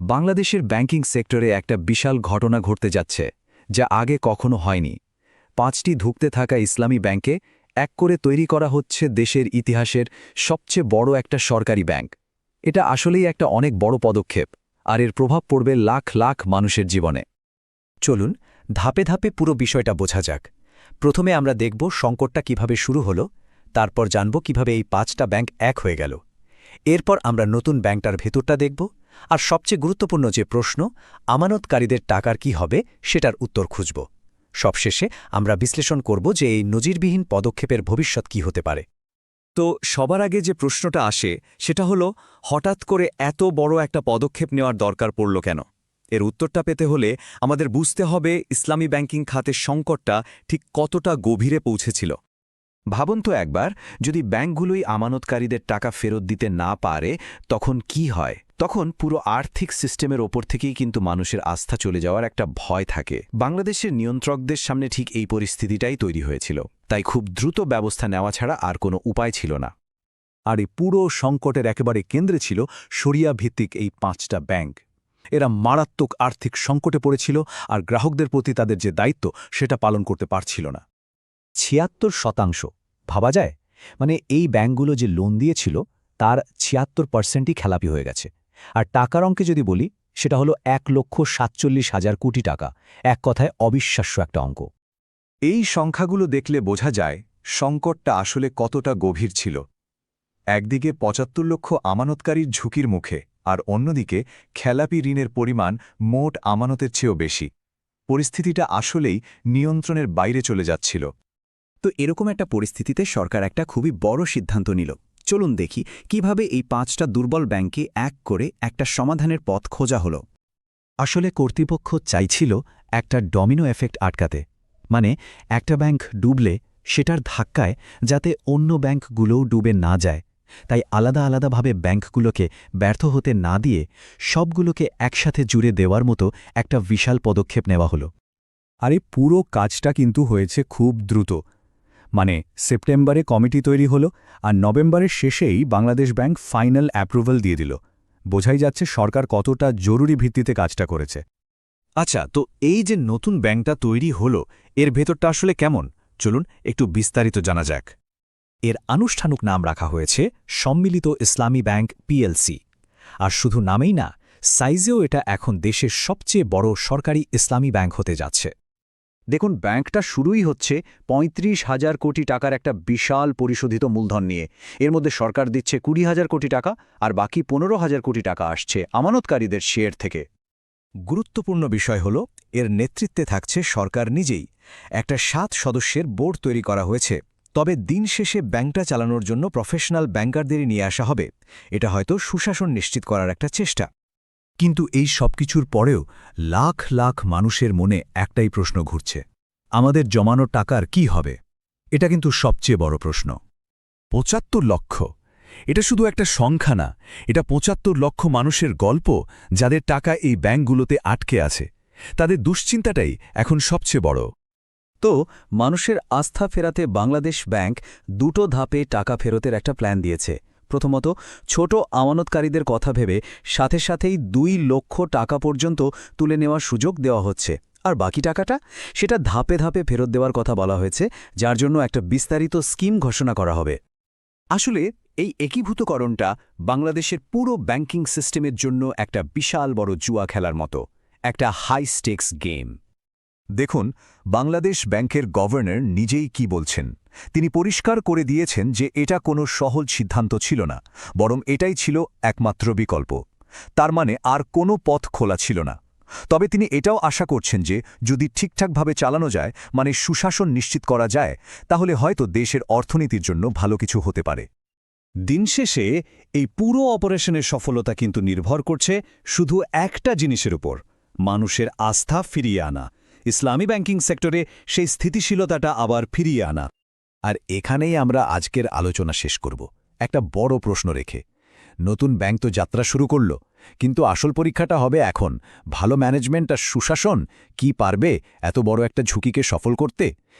বাংলাদেশের ব্যাংকিং সেক্টরে একটা বিশাল ঘটনা ঘটতে যাচ্ছে, যা আগে কখনো হয়নি। পাঁচটি ধুঁকতে থাকা ইসলামী ব্যাংকে এক করে তৈরি করা হচ্ছে দেশের ইতিহাসের সবচেয়ে বড় একটা সরকারি ব্যাংক। এটা আসলেই একটা অনেক বড় পদক্ষেপ, আর এর প্রভাব পড়বে লাখ লাখ মানুষের জীবনে। চলুন, ধাপে ধাপে পুরো বিষয়টা বোঝা যাক। প্রথমে আমরা দেখব সংকটটা কীভাবে শুরু হলো, তারপর জানব কীভাবে এই পাঁচটা ব্যাংক এক হয়ে গেল। এরপর আমরা নতুন ব্যাংকটার ভেতরটা দেখব আর সবচেয়ে গুরুত্বপূর্ণ যে প্রশ্ন, আমানতকারীদের টাকার কি হবে, সেটার উত্তর খুঁজব। সবশেষে আমরা বিশ্লেষণ করব যে এই নজিরবিহীন পদক্ষেপের ভবিষ্যৎ কি হতে পারে। তো সবার আগে যে প্রশ্নটা আসে, সেটা হলো, হঠাৎ করে এত বড় একটা পদক্ষেপ নেওয়ার দরকার পড়ল কেন? এর উত্তরটা পেতে হলে আমাদের বুঝতে হবে, ইসলামী ব্যাংকিং খাতের সংকটটা ঠিক কতটা গভীরে পৌঁছেছিল। ভাবুন তো একবার, যদি ব্যাংকগুলোই আমানতকারীদের টাকা ফেরত দিতে না পারে, তখন কি হয়? তখন পুরো আর্থিক সিস্টেমের ওপর থেকেই কিন্তু মানুষের আস্থা চলে যাওয়ার একটা ভয় থাকে। বাংলাদেশের নিয়ন্ত্রকদের সামনে ঠিক এই পরিস্থিতিটাই তৈরি হয়েছিল। তাই খুব দ্রুত ব্যবস্থা নেওয়া ছাড়া আর কোনো উপায় ছিল না। আর এই পুরো সংকটের একেবারে কেন্দ্রে ছিল সরিয়া ভিত্তিক এই পাঁচটা ব্যাংক। এরা মারাত্মক আর্থিক সংকটে পড়েছিল আর গ্রাহকদের প্রতি তাদের যে দায়িত্ব, সেটা পালন করতে পারছিল না। ছিয়াত্তর শতাংশ। ভাবা যায়? মানে এই ব্যাংকগুলো যে লোন দিয়েছিল, তার ছিয়াত্তর পার্সেন্টই খেলাপি হয়ে গেছে। আর টাকার অঙ্কে যদি বলি, সেটা হলো এক লক্ষ সাতচল্লিশ হাজার কোটি টাকা। এক কথায় অবিশ্বাস্য একটা অঙ্ক। এই সংখ্যাগুলো দেখলে বোঝা যায়, সংকটটা আসলে কতটা গভীর ছিল। একদিকে পঁচাত্তর লক্ষ আমানতকারীর ঝুঁকির মুখে, আর অন্যদিকে খেলাপি ঋণের পরিমাণ মোট আমানতের চেয়েও বেশি। পরিস্থিতিটা আসলেই নিয়ন্ত্রণের বাইরে চলে যাচ্ছিল। তো এরকম একটা পরিস্থিতিতে সরকার একটা খুবই বড় সিদ্ধান্ত নিল। চলুন দেখি কীভাবে এই পাঁচটা দুর্বল ব্যাংকে এক করে একটা সমাধানের পথ খোঁজা হল। আসলে কর্তৃপক্ষ চাইছিল একটা ডমিনো এফেক্ট আটকাতে মানে একটা ব্যাংক ডুবলে সেটার ধাক্কায় যাতে অন্য ব্যাংকগুলোও ডুবে না যায়। তাই আলাদা আলাদাভাবে ব্যাংকগুলোকে ব্যর্থ হতে না দিয়ে সবগুলোকে একসাথে জুড়ে দেওয়ার মতো একটা বিশাল পদক্ষেপ নেওয়া হলো। আর এই পুরো কাজটা কিন্তু হয়েছে খুব দ্রুত। মানে সেপ্টেম্বরে কমিটি তৈরি হলো আর নভেম্বরের শেষেই বাংলাদেশ ব্যাংক ফাইনাল অ্যাপ্রুভাল দিয়ে দিল। বোঝাই যাচ্ছে সরকার কতটা জরুরি ভিত্তিতে কাজটা করেছে। আচ্ছা তো এই যে নতুন ব্যাংকটা তৈরি হল, এর ভেতরটা আসলে কেমন? চলুন একটু বিস্তারিত জানা যাক। এর আনুষ্ঠানিক নাম রাখা হয়েছে সম্মিলিত ইসলামী ব্যাংক পিএলসি। আর শুধু নামেই না, সাইজেও এটা এখন দেশের সবচেয়ে বড় সরকারি ইসলামী ব্যাংক হতে যাচ্ছে। দেখুন, ব্যাংকটা শুরুই হচ্ছে পঁয়ত্রিশ হাজার কোটি টাকার একটা বিশাল পরিশোধিত মূলধন নিয়ে। এর মধ্যে সরকার দিচ্ছে কুড়ি হাজার কোটি টাকা আর বাকি পনেরো হাজার কোটি টাকা আসছে আমানতকারীদের শেয়ার থেকে। গুরুত্বপূর্ণ বিষয় হল, এর নেতৃত্বে থাকছে সরকার নিজেই। একটা সাত সদস্যের বোর্ড তৈরি করা হয়েছে। তবে দিন শেষে ব্যাংকটা চালানোর জন্য প্রফেশনাল ব্যাংকারদেরই নিয়ে আসা হবে। এটা হয়তো সুশাসন নিশ্চিত করার একটা চেষ্টা। কিন্তু এই সবকিছুর পরেও লাখ লাখ মানুষের মনে একটাই প্রশ্ন ঘুরছে। আমাদের জমানো টাকার কি হবে? এটা কিন্তু সবচেয়ে বড় প্রশ্ন। পঁচাত্তর লক্ষ। এটা শুধু একটা সংখ্যা না, এটা পঁচাত্তর লক্ষ মানুষের গল্প যাদের টাকা এই ব্যাঙ্কগুলোতে আটকে আছে। তাদের দুশ্চিন্তাটাই এখন সবচেয়ে বড়। তো মানুষের আস্থা ফেরাতে বাংলাদেশ ব্যাংক দুটো ধাপে টাকা ফেরতের একটা প্ল্যান দিয়েছে। প্রথমত, ছোট আমানতকারীদের কথা ভেবে সাথে সাথেই দুই লক্ষ টাকা পর্যন্ত তুলে নেওয়ার সুযোগ দেওয়া হচ্ছে। আর বাকি টাকাটা? সেটা ধাপে ধাপে ফেরত দেওয়ার কথা বলা হয়েছে, যার জন্য একটা বিস্তারিত স্কিম ঘোষণা করা হবে। আসলে, এই একীভূতকরণটা বাংলাদেশের পুরো ব্যাংকিং সিস্টেমের জন্য একটা বিশাল বড় জুয়া খেলার মতো, একটা হাই স্টেক্স গেম। দেখুন, বাংলাদেশ ব্যাংকের গভর্নর নিজেই কি বলছেন। তিনি পরিষ্কার করে দিয়েছেন যে এটা কোনো সহজ সিদ্ধান্ত ছিল না, বরং এটাই ছিল একমাত্র বিকল্প। তার মানে আর কোনো পথ খোলা ছিল না। তবে তিনি এটাও আশা করছেন যে যদি ঠিকঠাকভাবে চালানো যায় মানে সুশাসন নিশ্চিত করা যায়, তাহলে হয়তো দেশের অর্থনীতির জন্য ভালো কিছু হতে পারে। দিন শেষে এই পুরো অপারেশনের সফলতা কিন্তু নির্ভর করছে শুধু একটা জিনিসের উপর, মানুষের আস্থা ফিরিয়ে আনা। ইসলামী ব্যাংকিং সেক্টরে সেই স্থিতিশীলতাটা আবার ফিরিয়ে আনা। আর এখানেই আমরা আজকের আলোচনা শেষ করব। একটা বড় প্রশ্ন রেখে। নতুন ব্যাংক তো যাত্রা শুরু করল, কিন্তু আসল পরীক্ষাটা হবে এখন। ভালো ম্যানেজমেন্ট আর সুশাসন কি পারবে এত বড় একটা ঝুঁকিকে সফল করতে?